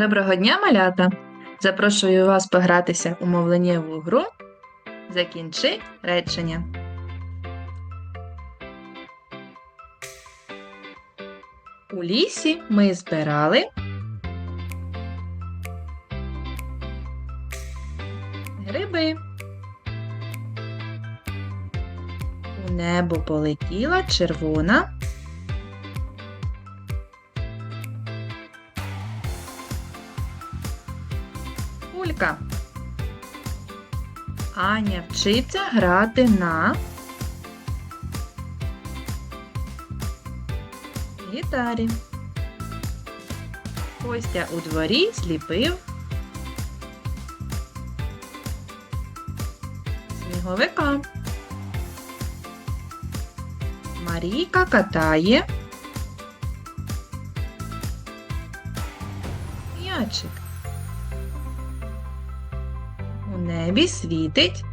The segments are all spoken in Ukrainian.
Доброго дня, малята! Запрошую вас погратися у мовленнєву гру. Закінчи речення. У лісі ми збирали гриби. У небо полетіла червона кулька. Аня вчиться грати на гітарі. Костя у дворі зліпив сніговика. Марійка катає м'ячик. Небі світить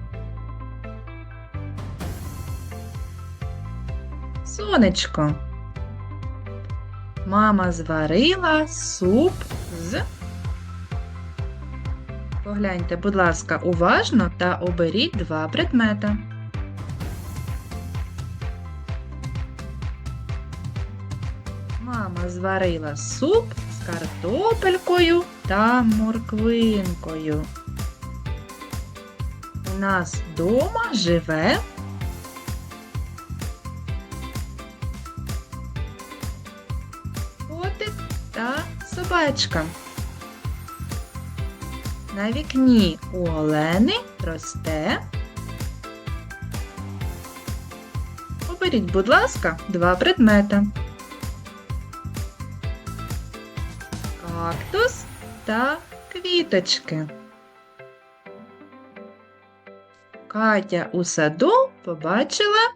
сонечко. Мама зварила суп з. Погляньте, будь ласка, уважно та оберіть два предмета. Мама зварила суп з картопелькою та морквинкою. Нас вдома живе котик та собачка. На вікні у Олени росте. Оберіть, будь ласка, два предмета. Кактус та квіточки. Катя у саду побачила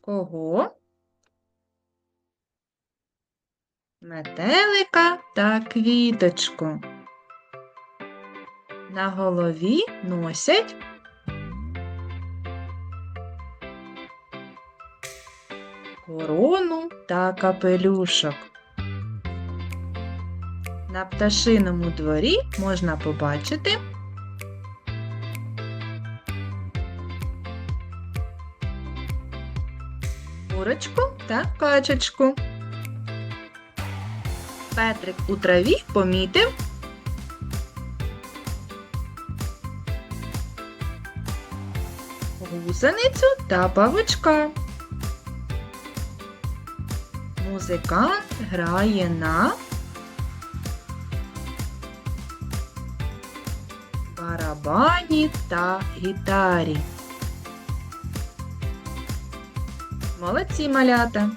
кого? Метелика та квіточку. На голові носять корону та капелюшок. На пташиному дворі можна побачити курочку та качечку. Петрик у траві помітив гусеницю та павучка. Музикант грає на барабані та гітарі. Молодці малята!